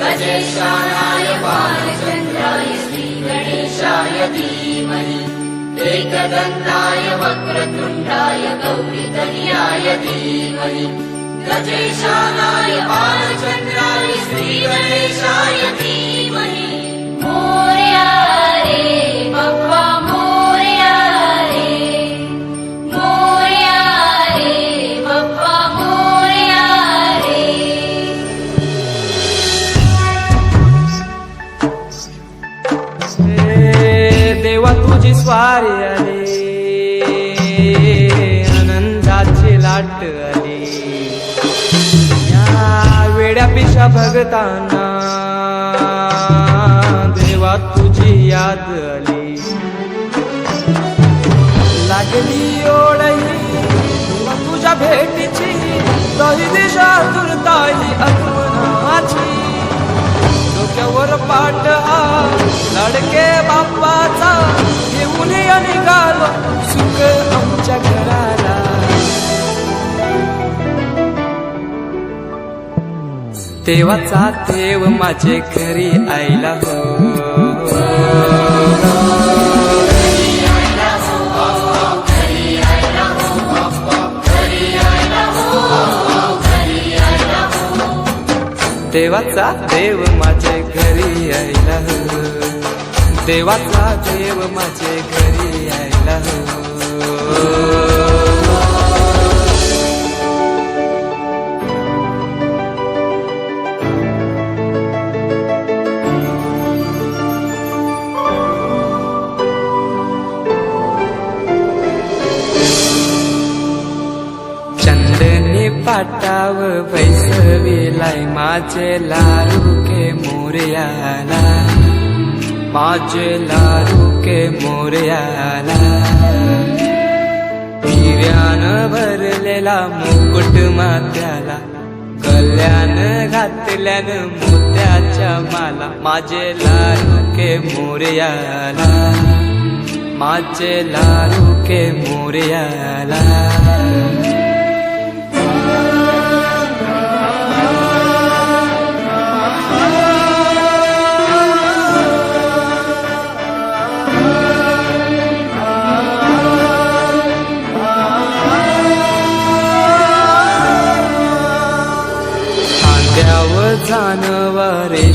गजेशानाय बालचन्द्राय श्रीगणेशाय धीमहि एकदन्ताय वक्रतुण्डाय गौरितन्याय धीमहि गजेशानाय बालचन्द्राय श्रीगणेशाय धीमहि। मोरया रे बाप्पा मोरया रे मोरया रे बाप्पा मोरया रे देवा तुझी स्वारी आली आनंदाची लाट तुझ्या पिशा भगताना. देवा तुझी याद आली. लागली ओढही तुझ्या भेटीची तही दिशा तुरताई आत्मनाची डोक्यावर पाठ हा लडके बाप्पाचा. घेऊन निघालो सुख आमच्या घराला देवाचा देव माझे घरी आईला हो. देवाचा देव माझे घरी आईला हो. देवाचा देव माझे घरी आईला पाटाव बैसविलाय माझे लारू के मोर्याला. माझे लारू के मोर्याला. हिऱ्यान भरलेला मुकुट मात्याला कल्याण घातल्यान मोत्याच्या माला. माझे लारू के मोर्याला माझे लारू के मोर्याला. खांद्यावर जानवारे